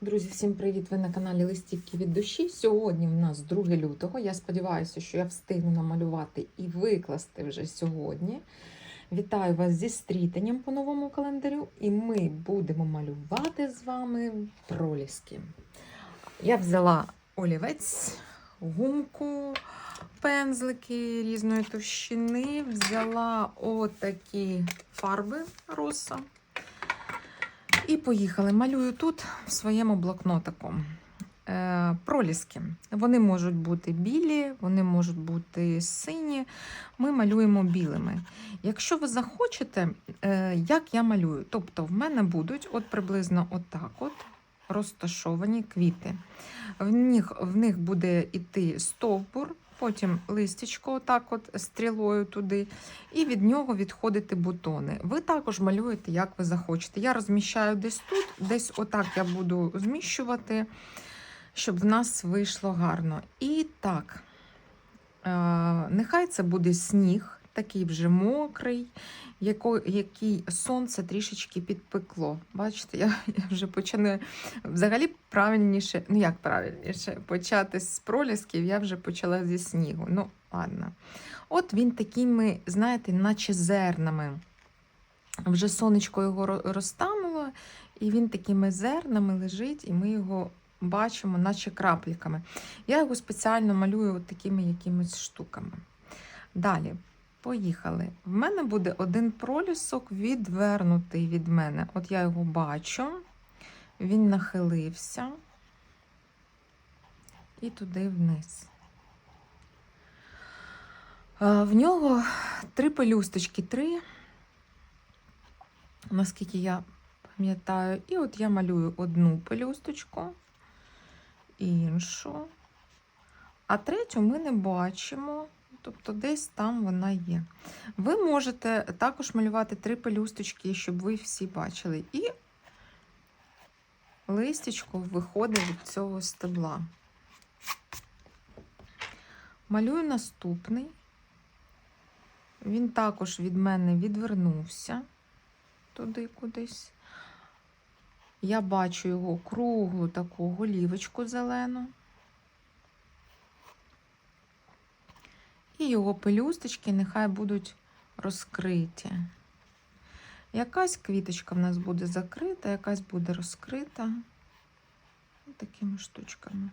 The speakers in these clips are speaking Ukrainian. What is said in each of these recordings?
Друзі, всім привіт! Ви на каналі Листівки від душі. Сьогодні в нас 2 лютого. Я сподіваюся, що я встигну намалювати і викласти вже сьогодні. Вітаю вас зі стрітанням по новому календарю, і ми будемо малювати з вами проліски. Я взяла олівець, гумку, пензлики різної товщини, взяла отакі фарби роса. І поїхали. Малюю тут в своєму блокнотику. Е, проліски. Вони можуть бути білі, вони можуть бути сині. Ми малюємо білими. Якщо ви захочете, е, як я малюю, тобто в мене будуть от приблизно отак от розташовані квіти. В них, в них буде йти стовбур, потім листечко, отак от стрілою туди, і від нього відходити бутони. Ви також малюєте, як ви захочете. Я розміщаю десь тут, десь отак я буду зміщувати, щоб в нас вийшло гарно. І так, е, нехай це буде сніг, такий вже мокрий, яко- який сонце трішечки підпекло. Бачите, я, я вже починаю взагалі правильніше, ну як правильніше, почати з пролісків, я вже почала зі снігу. Ну, ладно. От він такими, знаєте, наче зернами. Вже сонечко його розтануло, і він такими зернами лежить, і ми його бачимо, наче крапліками. Я його спеціально малюю от такими якимись штуками. Далі, поїхали. В мене буде один пролісок відвернутий від мене. От я його бачу, він нахилився і туди вниз. В нього три пелюсточки, три, наскільки я пам'ятаю. І от я малюю одну пелюсточку, іншу, а третю ми не бачимо, тобто десь там вона є. Ви можете також малювати три пелюсточки, щоб ви всі бачили. І листячко виходить від цього стебла. Малюю наступний. Він також від мене відвернувся туди кудись. Я бачу його круглу таку голівочку зелену. І його пелюсточки нехай будуть розкриті. Якась квіточка в нас буде закрита, якась буде розкрита. Ось такими штучками.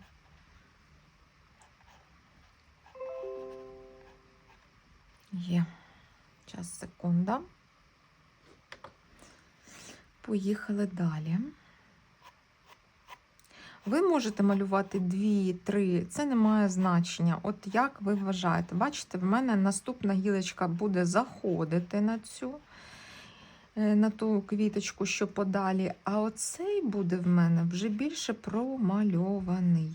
Є. Час, секунда. Поїхали далі. Ви можете малювати дві, три, це не має значення. От як ви вважаєте, бачите, в мене наступна гілочка буде заходити на цю, е, на ту квіточку, що подалі, а оцей буде в мене вже більше промальований.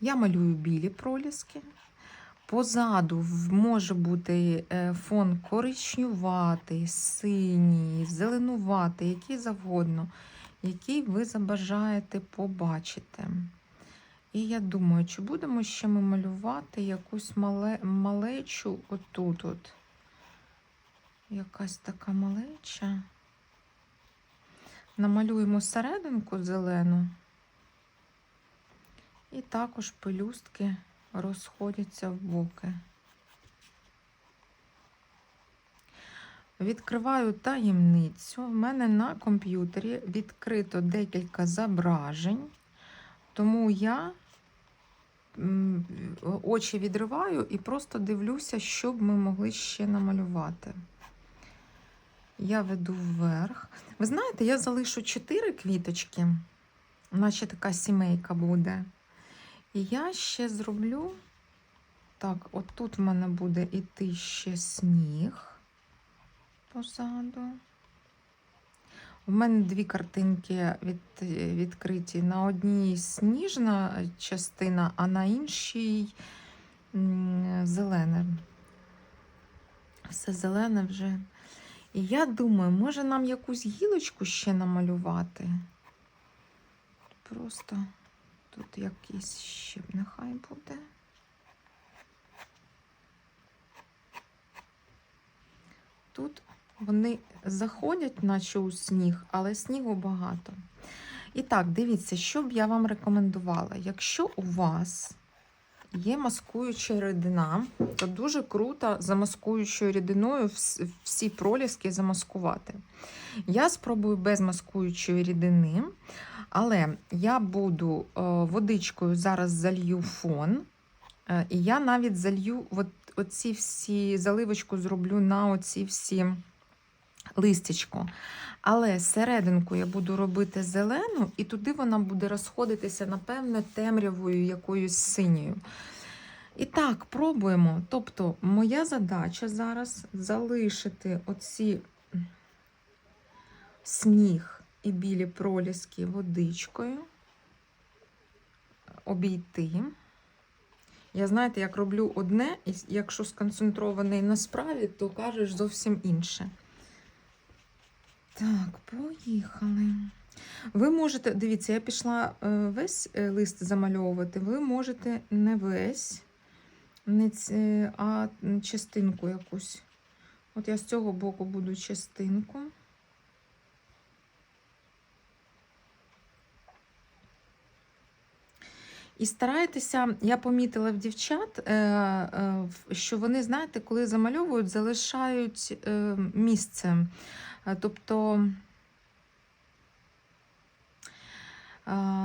Я малюю білі проліски. Позаду може бути е, фон коричнюватий, синій, зеленуватий, який завгодно, який ви забажаєте побачити. І я думаю, чи будемо ще ми малювати якусь мале, малечу отут. от Якась така малеча. Намалюємо серединку зелену. І також пелюстки розходяться в боки. Відкриваю таємницю. У мене на комп'ютері відкрито декілька зображень, тому я очі відриваю і просто дивлюся, що б ми могли ще намалювати. Я веду вверх. Ви знаєте, я залишу чотири квіточки, наче така сімейка буде. І я ще зроблю. Так, от тут в мене буде іти ще сніг позаду. У мене дві картинки від, відкриті. На одній сніжна частина, а на іншій зелене. Все зелене вже. І я думаю, може нам якусь гілочку ще намалювати? Просто. Тут якийсь щеп нехай буде. Тут Вони заходять, наче у сніг, але снігу багато. І так, дивіться, що б я вам рекомендувала. Якщо у вас є маскуюча рідина, то дуже круто замаскуючою рідиною всі проліски замаскувати. Я спробую без маскуючої рідини, але я буду е, водичкою зараз залью фон. Е, І я навіть залью от, оці всі заливочку зроблю на оці всі листячко. Але серединку я буду робити зелену, і туди вона буде розходитися, напевно, темрявою якоюсь синьою. І так, пробуємо. Тобто, моя задача зараз залишити оці сніг і білі проліски водичкою, обійти. Я знаєте, як роблю одне, і якщо сконцентрований на справі, то кажеш зовсім інше. Так, поїхали. Ви можете, дивіться, я пішла е, весь е, лист замальовувати. Ви можете не весь, ці, а частинку якусь. От я з цього боку буду частинку. І старайтеся, я помітила в дівчат, е, е, що вони, знаєте, коли замальовують, залишають е, місце. Тобто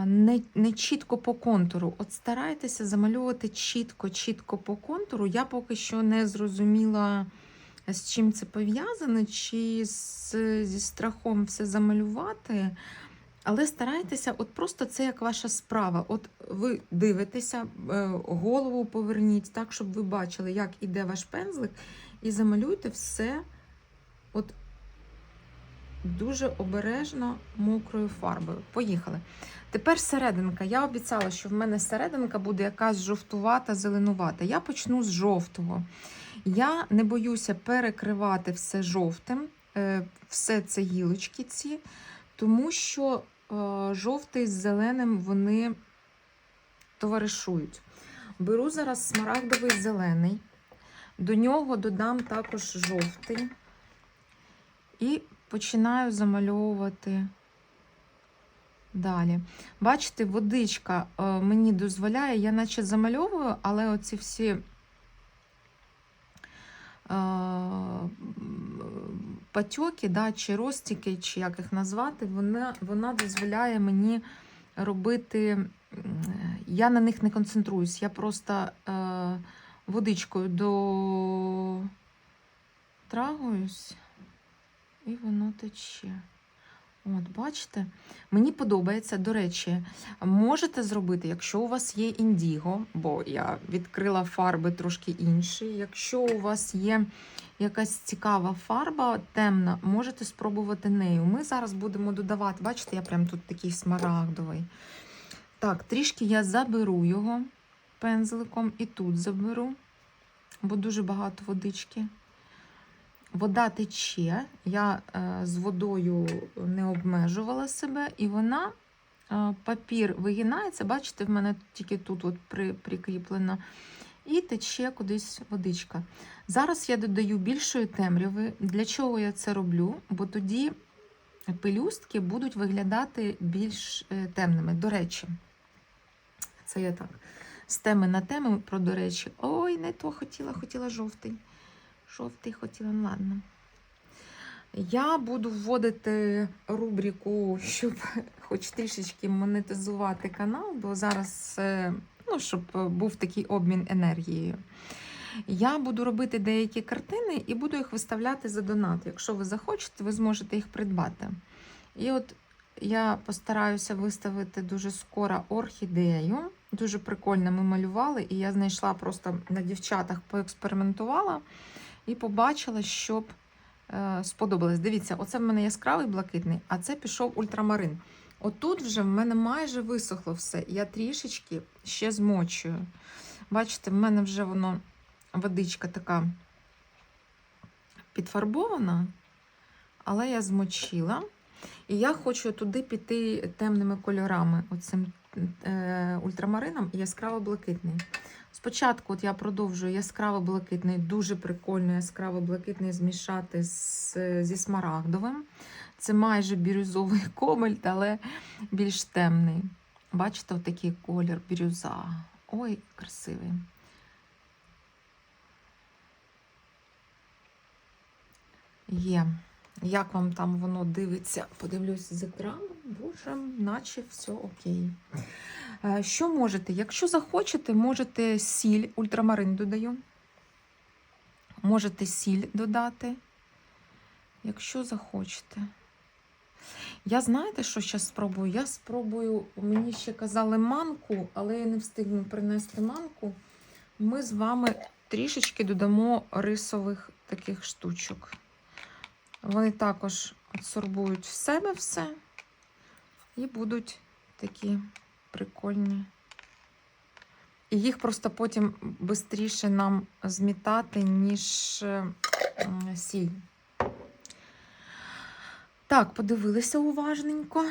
не, не чітко по контуру. От старайтеся замальовувати чітко, чітко по контуру. Я поки що не зрозуміла, з чим це пов'язано, чи з, зі страхом все замалювати. Але старайтеся, от просто це як ваша справа. От ви дивитеся, е, голову поверніть так, щоб ви бачили, як іде ваш пензлик, і замалюйте все от дуже обережно мокрою фарбою. Поїхали. Тепер серединка. Я обіцяла, що в мене серединка буде якась жовтувата, зеленувата. Я почну з жовтого. Я не боюся перекривати все жовтим, е, все це гілочки ці, тому що жовтий з зеленим вони товаришують. Беру зараз смарагдовий зелений, до нього додам також жовтий і починаю замальовувати далі. Бачите, водичка е, мені дозволяє, я наче замальовую, але оці всі е, патьоки, да, чи розтіки, чи як їх назвати, вона, вона дозволяє мені робити. Я на них не концентруюсь, я просто е, водичкою дотрагуюсь, і воно тече. От, бачите? Мені подобається, до речі, можете зробити, якщо у вас є індіго, бо я відкрила фарби трошки інші. Якщо у вас є якась цікава фарба темна, можете спробувати нею. Ми зараз будемо додавати, бачите, я прям тут такий смарагдовий. Так, трішки я заберу його пензликом і тут заберу, бо дуже багато водички. Вода тече, я е, з водою не обмежувала себе, і вона, е, папір вигинається, бачите, в мене тільки тут от при, прикріплено, і тече кудись водичка. Зараз я додаю більшої темряви. Для чого я це роблю? Бо тоді пелюстки будуть виглядати більш е, темними. До речі, це я так. З теми на тему, про до речі, ой, не то хотіла, хотіла жовтий. Жовтий хотіла, ну ладно. Я буду вводити рубрику, щоб хоч трішечки монетизувати канал, бо зараз, е, ну, щоб був такий обмін енергією. Я буду робити деякі картини і буду їх виставляти за донат. Якщо ви захочете, ви зможете їх придбати. І от я постараюся виставити дуже скоро орхідею. Дуже прикольно ми малювали, і я знайшла просто на дівчатах, поекспериментувала і побачила, щоб е, сподобалось. Дивіться, оце в мене яскравий блакитний, а це пішов ультрамарин. Отут вже в мене майже висохло все. Я трішечки ще змочую. Бачите, в мене вже воно водичка така підфарбована, але я змочила. І я хочу туди піти темними кольорами, оцим е, ультрамарином і яскраво блакитний. Спочатку от я продовжую яскраво блакитний, дуже прикольно яскраво блакитний змішати з, зі смарагдовим. Це майже бірюзовий комельт, але більш темний. Бачите, отакий колір бірюза. Ой, красивий. Є. Як вам там воно дивиться? Подивлюсь з екрану. Боже, наче все окей. Е, Що можете? Якщо захочете, можете сіль, ультрамарин додаю. Можете сіль додати, якщо захочете. Я знаєте, що зараз спробую? Я спробую, мені ще казали манку, але я не встигну принести манку. Ми з вами трішечки додамо рисових таких штучок. Вони також адсорбують в себе все і будуть такі прикольні. І їх просто потім швидше нам змітати, ніж сіль. Так, подивилися уважненько,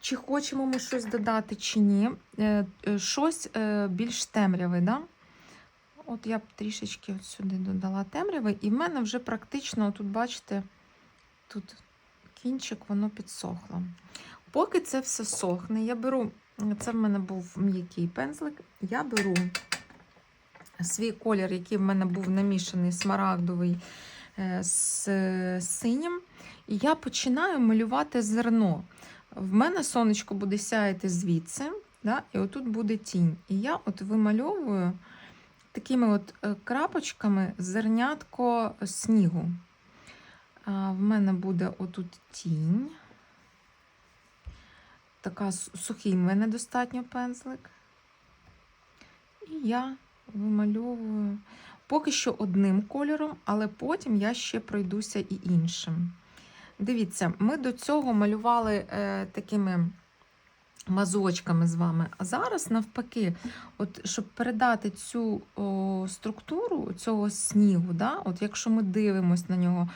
чи хочемо ми щось додати, чи ні. Е, е, Щось е, більш темряве, да? От я б трішечки от сюди додала темряви, і в мене вже практично, тут, бачите, тут кінчик, воно підсохло. Поки це все сохне, я беру, це в мене був м'який пензлик, я беру свій колір, який в мене був намішаний смарагдовий з синім, я починаю малювати зерно. В мене сонечко буде сяяти звідси, да, і отут буде тінь. І я от вимальовую такими от е, крапочками зернятко снігу. А, В мене буде отут тінь. Така сухий в мене достатньо пензлик. І я вимальовую поки що одним кольором, але потім я ще пройдуся і іншим. Дивіться, ми до цього малювали е, такими мазочками з вами. А зараз, навпаки, от, щоб передати цю о, структуру цього снігу, да, от якщо ми дивимося на нього,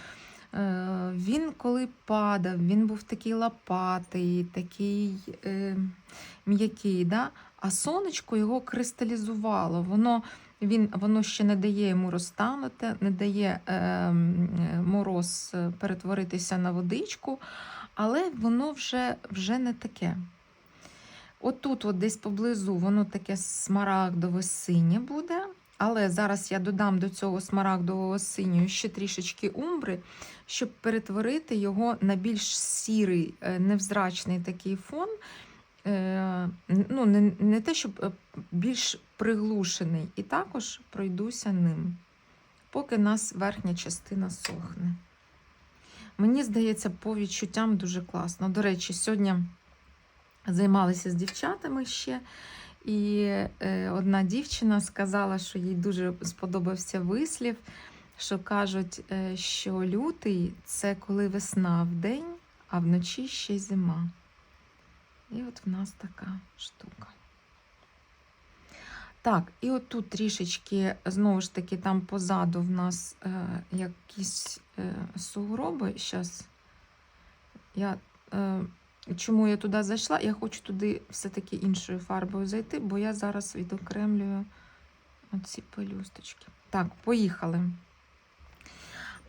е, він коли падав, він був такий лопатий, такий е, м'який, да, а сонечко його кристалізувало. Воно, він, воно ще не дає йому розтанути, не дає е, мороз е, перетворитися на водичку, але воно вже, вже не таке. Отут, от десь поблизу, воно таке смарагдове синє буде. Але зараз я додам до цього смарагдового синього ще трішечки умбри, щоб перетворити його на більш сірий, е, невзрачний такий фон. Е, Ну, не, те, щоб більш приглушений. І також пройдуся ним, поки нас верхня частина сохне. Мені здається, по відчуттям дуже класно. До речі, сьогодні займалися з дівчатами ще. І е, одна дівчина сказала, що їй дуже сподобався вислів, що кажуть, е, що лютий це коли весна вдень, а вночі ще зима. І от в нас така штука. Так, і от тут трішечки, знову ж таки, там позаду в нас е, якісь е, сугроби. Зараз я. Е, Чому я туди зайшла? Я хочу туди все-таки іншою фарбою зайти, бо я зараз відокремлюю оці пелюсточки. Так, поїхали.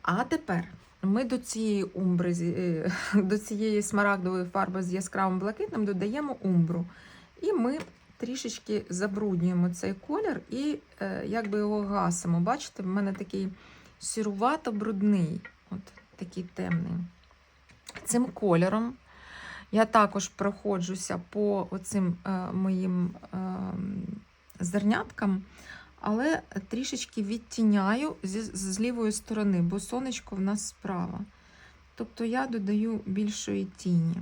А тепер ми до цієї умбри, е, до цієї смарагдової фарби з яскравим блакитним додаємо умбру. І ми трішечки забруднюємо цей колір і е, якби його гасимо. Бачите, в мене такий сірувато-брудний, от такий темний. Цим кольором я також проходжуся по оцим е, моїм е, зерняткам, але трішечки відтіняю зі, з лівої сторони, бо сонечко в нас справа. Тобто я додаю більшої тіні.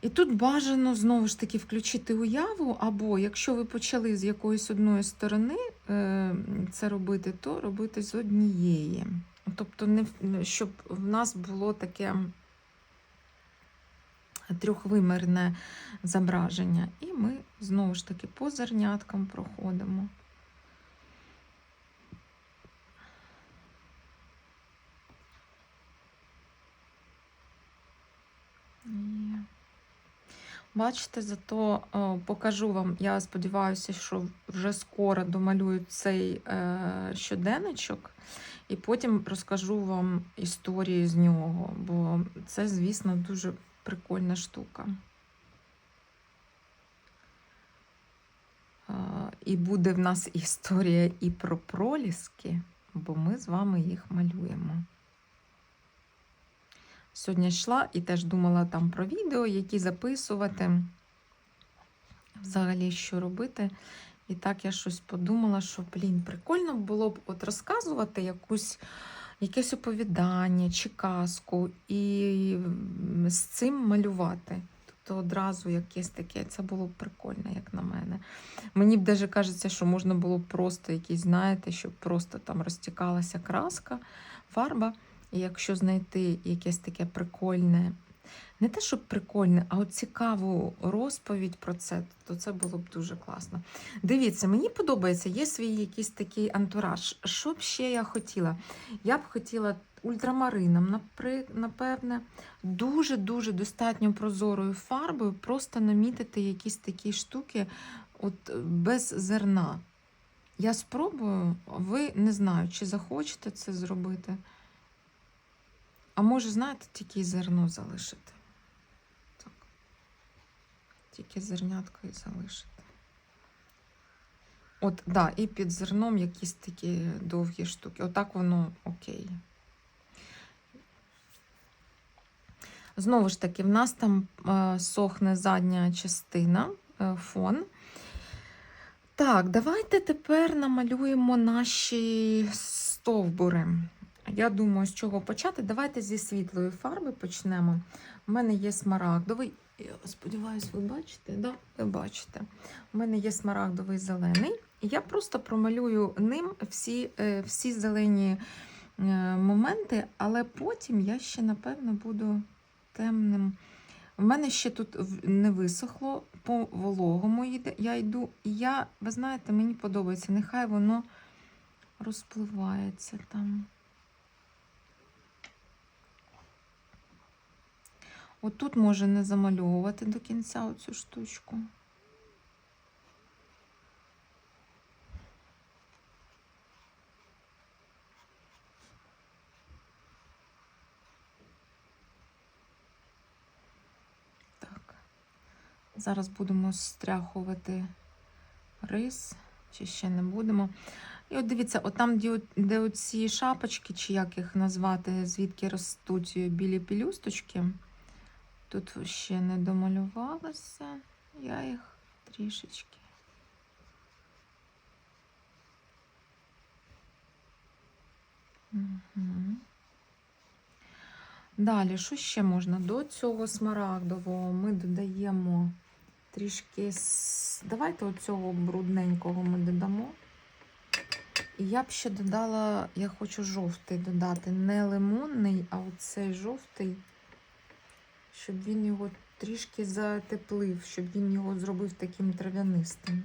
І тут бажано знову ж таки включити уяву, або якщо ви почали з якоїсь одної сторони е, це робити, то робити з однієї. Тобто, не, щоб в нас було таке трьохвимірне зображення. І ми знову ж таки по зерняткам проходимо. Бачите, зато о, покажу вам, я сподіваюся, що вже скоро домалюю цей е, щоденничок, і потім розкажу вам історію з нього, бо це, звісно, дуже прикольна штука. Е, і буде в нас історія і про проліски, бо ми з вами їх малюємо. Сьогодні йшла і теж думала там про відео, які записувати, взагалі, що робити. І так я щось подумала, що, блін, прикольно було б от розказувати якусь, якесь оповідання чи казку і з цим малювати. Тобто одразу якесь таке, це було б прикольно, як на мене. Мені б даже кажеться, що можна було просто якісь, знаєте, щоб просто там розтікалася краска, фарба. Якщо знайти якесь таке прикольне, не те, щоб прикольне, а от цікаву розповідь про це, то це було б дуже класно. Дивіться, мені подобається, є свій якийсь такий антураж. Що б ще я хотіла? Я б хотіла ультрамарином, напевне, дуже-дуже достатньо прозорою фарбою, просто намітити якісь такі штуки от, без зерна. Я спробую, ви не знаю, чи захочете це зробити. А може, знаєте, тільки зерно залишити. Так. Тільки зернятко і залишити. От, да, і під зерном якісь такі довгі штуки. Отак воно окей. Знову ж таки, в нас там е, сохне задня частина, е, фон. Так, давайте тепер намалюємо наші стовбури. Я думаю, з чого почати. Давайте зі світлої фарби почнемо. У мене є смарагдовий. Я сподіваюся, ви бачите? Да? Ви бачите. У мене є смарагдовий зелений. І я просто промалюю ним всі, е, всі зелені е, моменти, але потім я ще, напевно, буду темним. У мене ще тут не висохло, по вологому я йду. І я, ви знаєте, мені подобається, нехай воно розпливається там. Отут може не замальовувати до кінця оцю штучку. Так. Зараз будемо стряхувати рис, чи ще не будемо. І от дивіться, от там, де, оці шапочки, чи як їх назвати, звідки ростуть білі пілюсточки. Тут ще не домалювалося, я їх трішечки. Угу. Далі, що ще можна? До цього смарагдового ми додаємо трішки. Давайте оцього брудненького ми додамо. І я б ще додала, я хочу жовтий додати, не лимонний, а оцей жовтий щоб він його трішки затеплив, щоб він його зробив таким трав'янистим.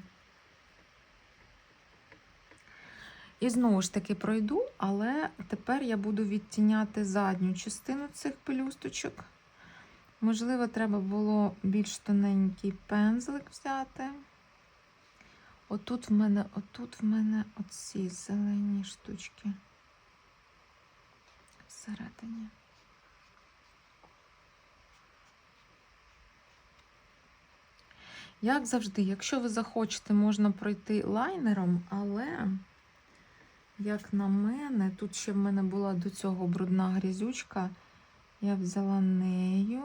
І знову ж таки пройду, але тепер я буду відтіняти задню частину цих пелюсточок. Можливо, треба було більш тоненький пензлик взяти. Отут в мене, отут в мене оці зелені штучки всередині. Як завжди, якщо ви захочете, можна пройти лайнером, але, як на мене, тут ще в мене була до цього брудна грізючка, я взяла нею.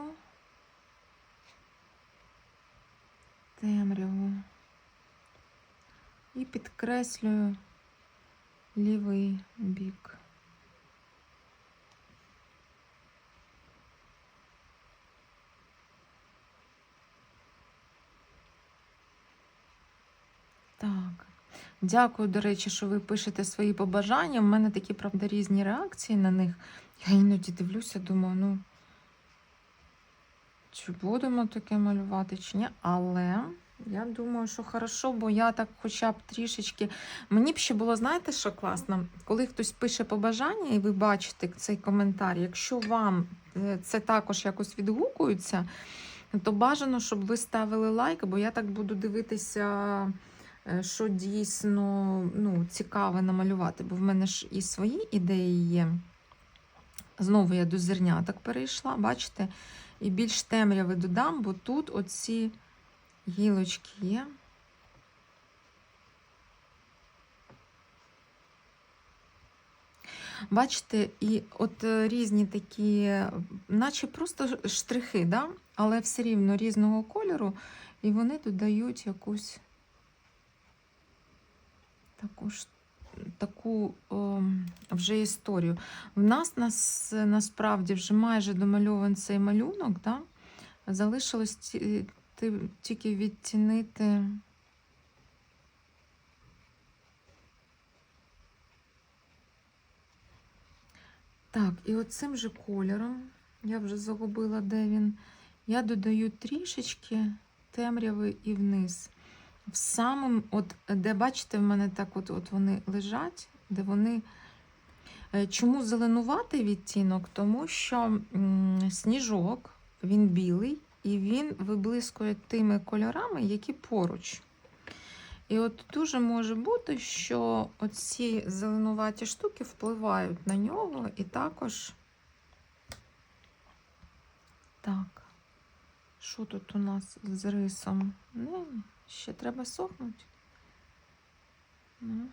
Темряву. І підкреслюю лівий бік. Так. Дякую, до речі, що ви пишете свої побажання. У мене такі, правда, різні реакції на них. Я іноді дивлюся, думаю, ну, чи будемо таке малювати, чи ні. Але я думаю, що хорошо, бо я так хоча б трішечки. Мені б ще було, знаєте, що класно? Коли хтось пише побажання, і ви бачите цей коментар, якщо вам е, це також якось відгукується, То бажано, щоб ви ставили лайк, бо я так буду дивитися, що дійсно ну, цікаве намалювати, бо в мене ж і свої ідеї є. Знову я до зерняток перейшла, бачите? І більш темряви додам, бо тут оці гілочки є. Бачите, і от е, різні такі, наче просто штрихи, да? але все рівно різного кольору, і вони додають якусь таку ж таку о, вже історію. В нас, нас насправді вже майже домальований цей малюнок, да? залишилось ті- ти- тільки відтінити. Так, і оцим же кольором, я вже загубила, де він. Я додаю трішечки темряви і вниз. В самому, от, де бачите, в мене так от, от вони лежать, де вони. Е, Чому зеленуватий відтінок? Тому що м, сніжок, він білий, і він виблискує тими кольорами, які поруч. І от дуже може бути, що оці зеленуваті штуки впливають на нього, і також. Так, що тут у нас з рисом? Ну, ще треба сохнути. Ну.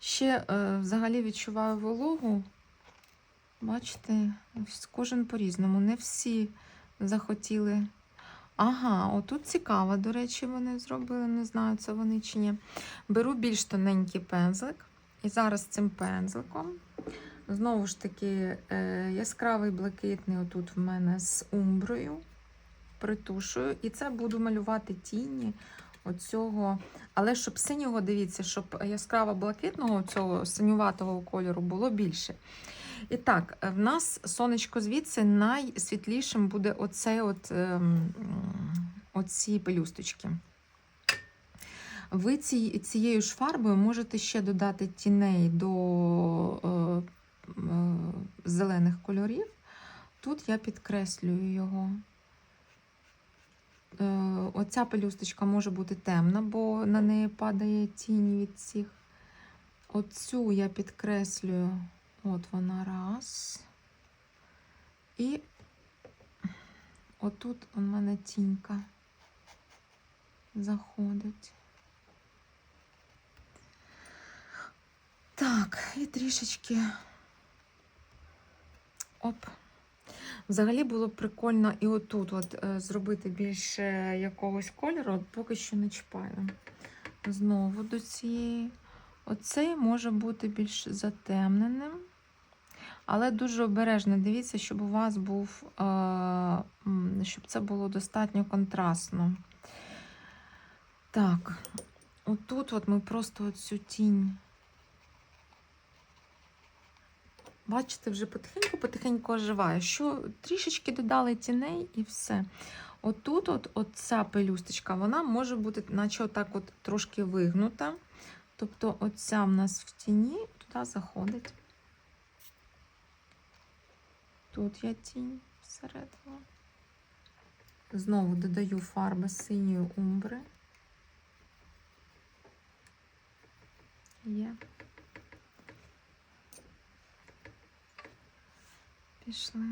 Ще е, взагалі відчуваю вологу. Бачите, кожен по-різному. Не всі захотіли. Ага, отут цікаво, до речі, вони зробили, не знаю, це вони чи ні. Беру більш тоненький пензлик. І зараз цим пензликом, знову ж таки, е, яскравий блакитний, отут в мене з умброю, притушую. І це буду малювати тіні оцього. Але щоб синього, дивіться, щоб яскраво блакитного цього синюватого кольору було більше. І так, в нас сонечко звідси найсвітлішим буде оцей от, ем, оці пелюсточки. Ви ці, цією ж фарбою можете ще додати тіней до е, е, зелених кольорів. Тут я підкреслюю його. Оця пелюсточка може бути темна, бо на неї падає тінь від цих. Оцю я підкреслюю. От вона раз. І отут у мене тінька заходить. Так, і трішечки. Оп. Взагалі було б прикольно і отут от, е, зробити більше якогось кольору, от поки що не чіпаю. Знову до цієї. Оцей може бути більш затемненим. Але дуже обережно дивіться, щоб у вас був, е, щоб це було достатньо контрастно. Так, отут от ми просто оцю тінь. Бачите, вже потихеньку-потихеньку оживає. Що трішечки додали тіней і все. Отут, от, от пелюсточка, вона може бути, наче отак от трошки вигнута. Тобто, оця в нас в тіні туди заходить. Тут я тінь всередину. Знову додаю фарби синьої умбри. Є. Пішли.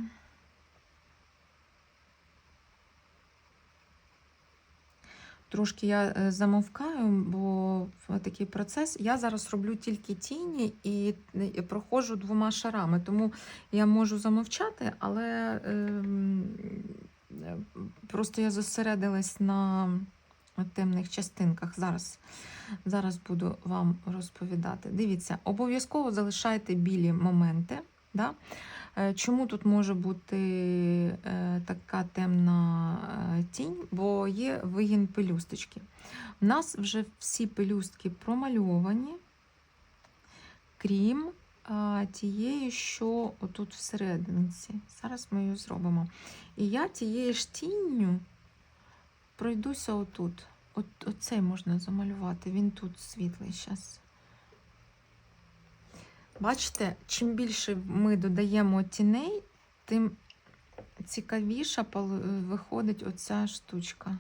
Трошки я е, замовкаю, бо такий процес. Я зараз роблю тільки тіні і і проходжу двома шарами, тому я можу замовчати, але ем, е, просто я зосередилась на темних частинках. Зараз, Зараз буду вам розповідати. Дивіться, обов'язково залишайте білі моменти. Да? Е, Чому тут може бути е, така темна е, тінь? Бо є вигін пелюсточки. У нас вже всі пелюстки промальовані, крім тієї, що отут всерединці. Зараз ми її зробимо. І я тією ж тінню пройдуся отут. От, Оцей можна замалювати, він тут світлий зараз. Бачите, чим більше ми додаємо тіней, тим цікавіша виходить оця штучка.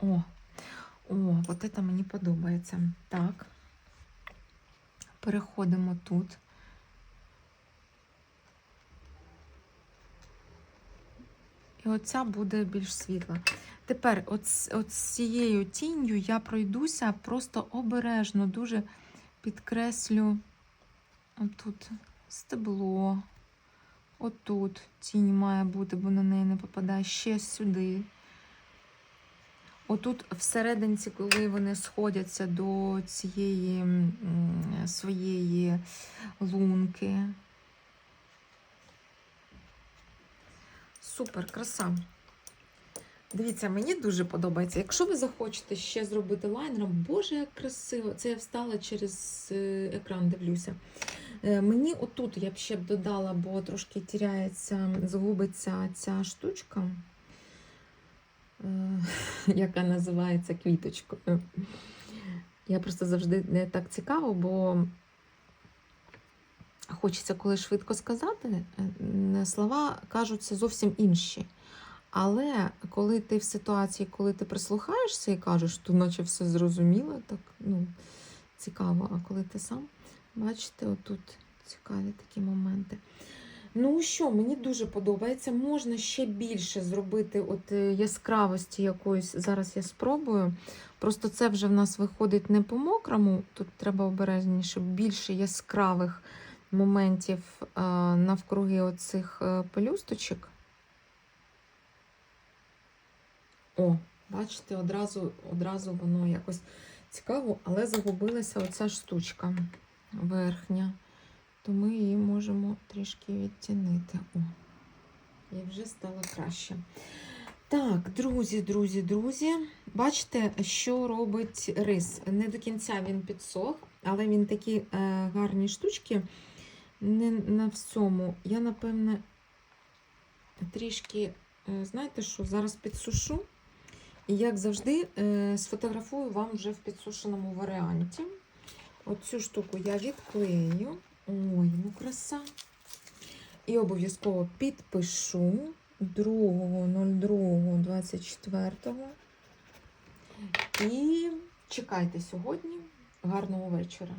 О, о, от це мені подобається. Так. Переходимо тут. І оця буде більш світла. Тепер, от, от з цією тінню я пройдуся просто обережно, дуже підкреслю отут стебло. Отут тінь має бути, бо на неї не попадає ще сюди. Отут всерединці, коли вони сходяться до цієї своєї лунки. Супер, краса. Дивіться, мені дуже подобається. Якщо ви захочете ще зробити лайнером, боже, як красиво! Це я встала через е, екран, дивлюся. Е, Мені отут я б ще б додала, бо трошки тіряється, згубиться ця штучка, е, яка називається квіточкою. Я просто завжди не так цікаво, бо хочеться коли швидко сказати, слова кажуться зовсім інші. Але коли ти в ситуації, коли ти прислухаєшся і кажеш, то наче все зрозуміло, так ну, цікаво. А коли ти сам бачите, отут цікаві такі моменти. Ну що, мені дуже подобається. Можна ще більше зробити от е, яскравості якоїсь. Зараз я спробую. Просто це вже в нас виходить не по мокрому, тут треба обережніше, більше яскравих моментів е, навкруги оцих е, пелюсточок. О, бачите, одразу, одразу воно якось цікаво, але загубилася оця штучка верхня. То ми її можемо трішки відтінити. О, і вже стало краще. Так, друзі, друзі, друзі, бачите, що робить рис. Не до кінця він підсох, але він такі е, гарні штучки. Не на всьому. Я, напевне, трішки, е, знаєте що, зараз підсушу. І, як завжди, е, сфотографую вам вже в підсушеному варіанті. Оцю штуку я відклею. Ой, ну краса. І обов'язково підпишу 2.02.24. І чекайте сьогодні. Гарного вечора.